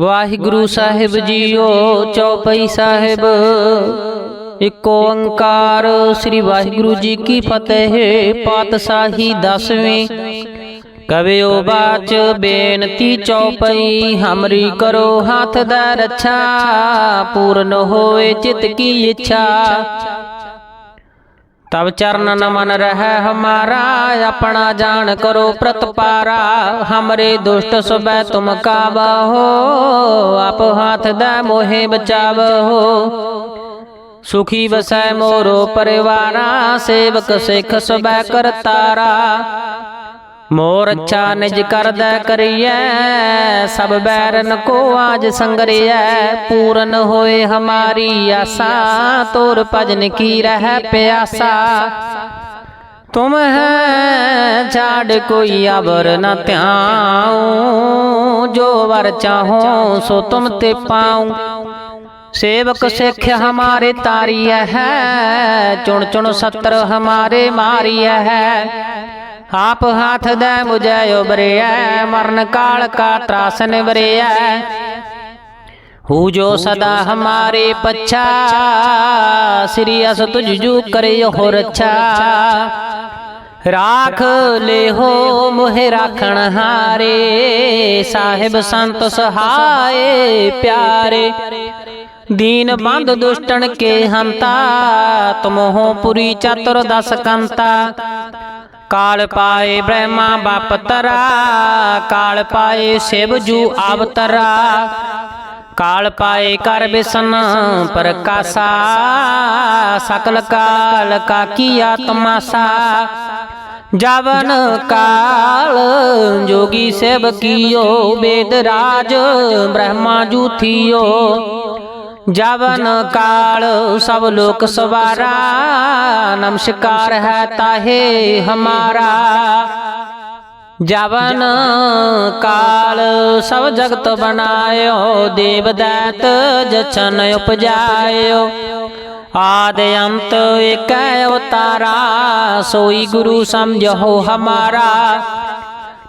ਵਾਹਿਗੁਰੂ ਸਾਹਿਬ JIO ਚੌਪਈ ਸਾਹਿਬ। ਇੱਕ ਓੰਕਾਰ ਸ੍ਰੀ ਵਾਹਿਗੁਰੂ ਜੀ ਕੀ ਫਤਿਹ ਪਾਤਸ਼ਾਹੀ ਦਸਵੇਂ। ਕਵਿਓ ਬਾਚ ਬੇਨਤੀ ਚੌਪਈ ਹਮਰੀ ਕਰੋ ਹੱਥ ਦਾ ਰੱਛਾ। ਪੂਰਨ ਹੋਏ ਚਿਤ ਕੀ ਇੱਛਾ। ਤਬ ਚਰਨ ਨਮਨ ਰਹਿ ਹਮਾਰਾ, ਆਪਣਾ ਜਾਣ ਕਰੋ ਪ੍ਰਤਪਾਰਾ। ਹਮਰੇ ਦੁਸ਼ਟ ਸੁਬੈ ਤੁਮ ਕਾਬਹੋ ਆਪ ਹਾਥ ਦਾ ਮੋਹਿ ਬਚਾਵਹੋ ਸੁਖੀ ਵਸੈ ਮੋਰੋ ਪਰਿਵਾਰਾ, ਸੇਵਕ ਸਿੱਖ ਸੁਬੈ ਕਰਤਾਰਾ। ਮੋਰ ਅੱਛਾ ਨਿਜ ਕਰਦਾ ਕਰੀਐ, ਸਭ ਬੈਰਨ ਕੋ ਆਜ ਸੰਗਰਿਐ, ਪੂਰਨ ਹੋਏ ਹਮਾਰੀ ਆਸਾ, ਤੋਰ ਭਜਨ ਕੀ ਰਹਿ ਪਿਆਸਾ। ਤੁਮ ਹੈ ਛਾੜ ਕੋਈ ਅਵਰ ਨਾ ਧਿਆਉ, ਜੋ ਵਰ ਚਾਹੋ ਸੋ ਤੁਮ ਤੇ ਪਾਉ। ਸੇਵਕ ਸਿੱਖ ਹਮਾਰੇ ਤਾਰੀਐ ਹੈ, ਚੁਣ ਚੁਣ ਸੱਤਰ ਹਮਾਰੇ ਮਾਰੀਐ ਹੈ। ਆਪ ਹੱਥ ਦੇ ਮੁਝੈ ਉਬਰਿਐ ਮਰਨ ਕਾਲ ਕਾ ਤਰਾਸ ਨਿਵਰਿਐ। ਹੂ ਜੋ ਸਦਾ ਹਮਾਰੇ ਪੱਛਾ, ਸ੍ਰੀ ਅਸ ਤੁਝ ਜੂ ਕਰੇ ਹੋ ਰੱਛਾ ਰਾਖ ਲਿਹੋ ਮੋਹਿ ਰਾਖਣ ਹਾਰੇ, ਸਾਹਿਬ ਸੰਤ ਸਹਾਏ ਪਿਆਰੇ। ਦੀਨ ਬੰਦ ਦੁਸ਼ਟਣ ਕੇ ਹੰਤਾ, ਤੁਮਹੋ ਪੁਰੀ ਚਤੁਰ ਦਸ ਕੰਤਾ। ਕਾਲ ਪਾਏ ਬ੍ਰਹਮਾ ਬਾਪ ਤਰਾ, ਕਾਲ ਪਾਏ ਸਿਵ ਜੂ ਆਵਤਰਾ ਕਾਲ ਪਾਏ ਕਰ ਬਿਸਨ ਪ੍ਰਕਾਸ਼ਾ, ਸਕਲ ਕਾਲ ਕਾ ਕੀ ਆਤਮਾਸਾ। ਜਵਨ ਕਾਲ ਜੋਗੀ ਸੇਵ ਕੀਓ ਵੇਦ ਰਾਜ ਬ੍ਰਹਮਾ ਜੂ ਜੂਥੀਓ ਜਵਨ ਕਾਲ, ਸਭ ਲੋਕ ਸਵਾਰਾ, ਨਮਸਕਾਰ ਹੈ ਤਾਹੇ ਹਮਾਰਾ। ਜਵਨ ਕਾਲ, ਸਭ ਜਗਤ ਬਨਾਇਓ ਦੇਵ ਦੈਤ ਜਚਨ ਉਪਜਾਇਓ। ਆਦ ਅੰਤ ਏਕੈ ਅਵਤਾਰਾ ਸੋਈ ਗੁਰੂ ਸਮਝੋ ਹਮਾਰਾ।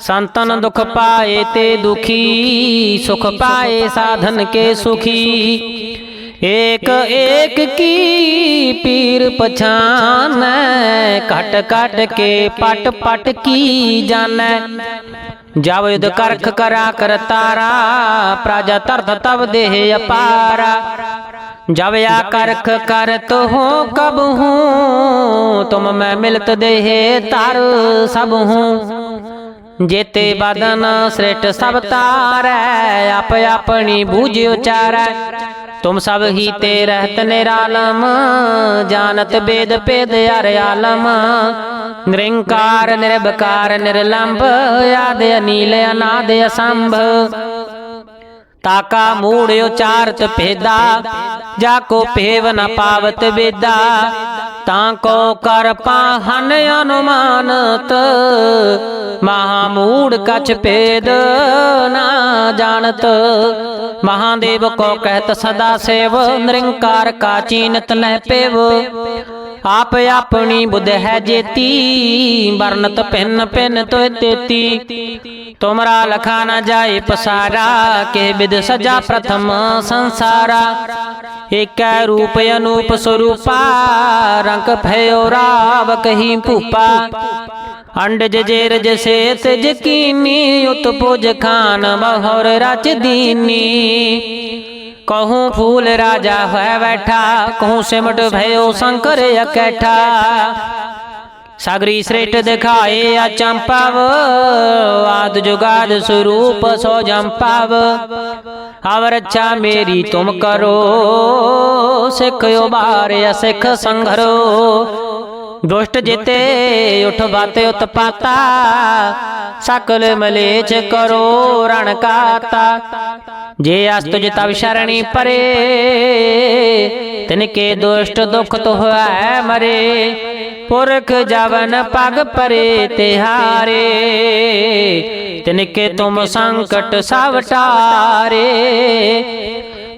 संतन दुख पाए ते दुखी, सुख पाए साधन के सुखी। एक एक की पीर पछान कट कट के पट पट की जान। जब युद्ध करख करा कर तारा, प्राजा तर्थ तब देह अपारा। जब या करख करत तो हो कब हूँ, तुम मैं मिलत देहे तार सब हूँ। ਜੇਤੇ ਬਦਨ ਸ੍ਰਿਸ਼ਟ ਸਭ ਤਾਰੈ, ਆਪ ਆਪਣੀ ਬੂਝ ਉਚਾਰੈ। ਤੁਮ ਸਭ ਹੀ ਤੇ ਰਹਿਤ ਨਿਰਾਲਮ, ਜਾਣਤ ਬੇਦ ਪੇਦ ਹਰ ਆਲਮ। ਨਿਰੰਕਾਰ, ਨਿਰਭਕਾਰ, ਨਿਰਲੰਭ, ਆਦ ਅਨੀਲ, ਅਨਾਦ ਅਸੰਭ। ਤਾਕਾ ਮੂੜ ਉਚਾਰਤ ਭੇਦਾ ਜਾ ਕੋ ਭੇਵ ਨ ਪਾਵਤ ਵੇਦਾ। ਤਾਂ ਕੋ ਕਰ ਪਾਹਨ ਅਨੁਮਾਨਤ। ਮਹਾ ਮੂੜ ਕਛ ਭੇਦ ਨਾ ਜਾਣਤ। ਮਹਾਦੇਵ ਕੋ ਕਹਿਤ ਸਦਾ ਸੇਵ ਨਿਰੰਕਾਰ ਕਾ ਚੀਨਤ ਲੈ ਪੇਵ। ਆਪ ਆਪਣੀ ਬੁੱਧ ਹੈ ਜੇਤੀ ਵਰਨਤ ਪਿੰਨ ਪਿੰਨ ਤੋਇ ਤੇਤੀ ਤੁਮਰਾ ਲਖਾ ਨ ਜਾਏ ਪਸਾਰਾ ਕੇ ਬਿਦ ਸਜਾ ਪ੍ਰਥਮ ਸੰਸਾਰਾ ਏਕੈ ਰੂਪ ਅਨੂਪ ਸਰੂਪਾ ਰੰਗ ਭਇਓ ਰਾਵ ਕਹੀ ਭੂਪਾ ਅੰਡਜ ਜੇਰਜ ਸੇਤ ਜਕੀਨੀ ਉਤਪੁਜ ਖਾਨ ਮਹੌਰ ਰਚ ਦੀਨੀ कहूँ फूल राजा है बैठा कहूँ सिमट भयो शंकर अकैठा सागरी श्रेष्ठ दिखाए अचंपव आद जुगाद स्वरूप सो जंपव अवर अच्छा मेरी तुम करो सिख उबार सिख संघरो ਦੁਸ਼ਟ ਜਿਤੇ ਉਠ ਬਾਤੇ ਉਤਪਾਤਾ, ਸਕਲ ਮਲੇਚ ਕਰੋ ਰਣ ਕਾਤਾ। ਜੇ ਅਸਤ ਜਿਤਵ ਸ਼ਰਣੀ ਪਰੇ ਤਿਨ ਕੇ ਦੁਸ਼ਟ ਦੁਖ ਤੁਹ ਹੈ ਮਰੇ। ਪੁਰਖ ਜਵਨ ਪਗ ਪਰੇ ਤਿਹਾਰੇ ਤਿਨ ਕੇ ਤੁਮ ਸੰਕਟ ਸਭ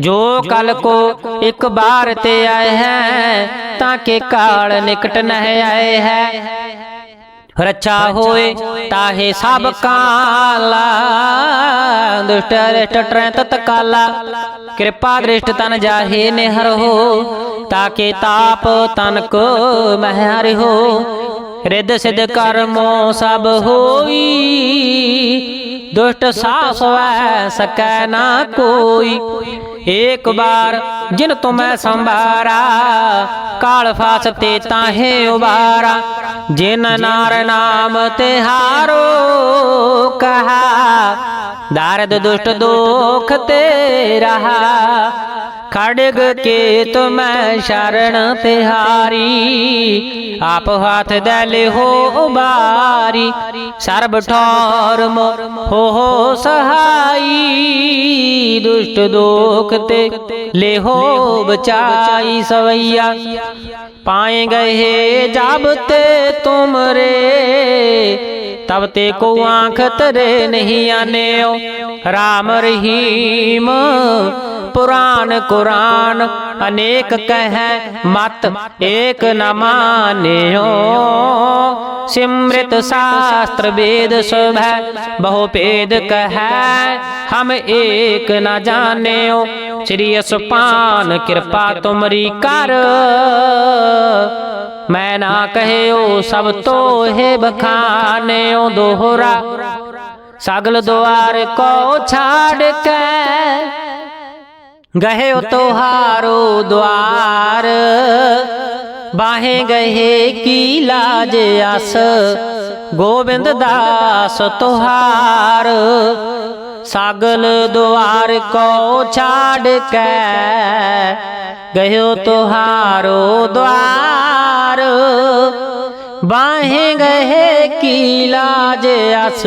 ਜੋ ਕਲ ਕੋ ਇੱਕ ਬਾਰ ਤੇ ਆਏ ਹੈ, ਤਾਂ ਕੇ ਕਾਲ ਨਿਕਟ ਨਹਿ ਆਏ ਹੈ। ਰੱਛਾ ਹੋਏ, ਤਾਹੇ ਸਭ ਕਾਲਾ, ਦੁਸ਼ਟ ਰਿਸ਼ਟ ਟਰੈ ਤਤ ਕਿਰਪਾ ਦ੍ਰਿਸ਼ਟ ਤਨ ਜਾਹੇ ਨਿਹਰ ਹੋ, ਤਾਕੇ ਤਾਪ ਤਨ ਕੋ ਮਹਿਰ ਹੋ। ਰਿੱਧ ਸਿਧ ਕਰਮੋ ਸਭ ਹੋਈ ਦੁਸ਼ਟ ਸਾਸ ਵੈ ਸਕੈ ਨਾ ਕੋਈ। ਏਕ ਬਾਰ ਜਿਨ ਤੁਮੈ ਸੰਭਾਰਾ, ਕਾਲ ਫਾਸ ਤੇ ਤਾਹੇ ਉਬਾਰਾ। ਜਿਨ ਨਾਰ ਨਾਮ ਤੇ ਹਾਰੋ ਕਹਾ, ਦਰਦ ਦੁਸ਼ਟ ਦੁਖ ਤੇ ਰਹਾ। ਖੜਗ ਕੇ ਤੁਮੈ ਸ਼ਰਨ ਤਿਹਾਰੀ। ਆਪ ਹੱਥ ਦੇ ਲਿਹੋ ਉਬਾਰੀ। ਸਰਬ ਠੌਰ ਮੋ ਹੋ ਸਹਾਈ। ਦੁਸ਼ਟ ਦੋਖ ਤੇ ਲਿਹੋ ਬਚਾਈ ਸਵਈਆ। ਪਾਏ ਗਏ ਜਬ ਤੇ ਤੁਮਰੇ, ਤਬ ਤੇ ਕੋ ਆਂਖ ਤਰੇ ਨਹੀਂ ਆਨਿਓ। ਰਾਮ ਰਹੀਮ ਪੁਰਾਨ ਕੁਰਾਨ, ਅਨੇਕ ਕਹਿ ਮਤ, ਏਕ ਨ ਮਾਨਿਓ। ਸਿਮ੍ਰਿਤ ਸ਼ਾਸਤਰ ਵੇਦ ਸਭੈ, ਬਹੁ ਭੇਦ ਕਹੈ, ਹਮ ਏਕ ਨ ਜਾਣਿਓ। ਸ੍ਰੀ ਅਸਪਾਨ ਕਿਰਪਾ ਤੁਮਰੀ ਕਰ। ਮੈਂ ਨਾ ਕਹਿਓ ਸਭ ਤੋਹੇ ਬਖਾਨਿਓ ਦੋਹਰਾ, ਸਗਲ ਦੁਆਰ ਕੋ ਛਾੜ ਕੇ। ਗਹਿ ਤੋਹਾਰੋ ਦੁਆਰ, ਬਾਹੇ ਗਏ ਕੀ ਲਾਜ ਅਸ ਗੋਬਿੰਦ ਦਾਸ ਤੁਹਾਰ। ਸਾਗਲ ਦੁਆਰ ਕੋ ਛਾੜ ਕੇ ਗਇਓ ਤੁਹਾਰੋ ਦੁਆਰ, ਬਾਹੇ ਗਏ ਕੀ ਲਾਜ ਅਸ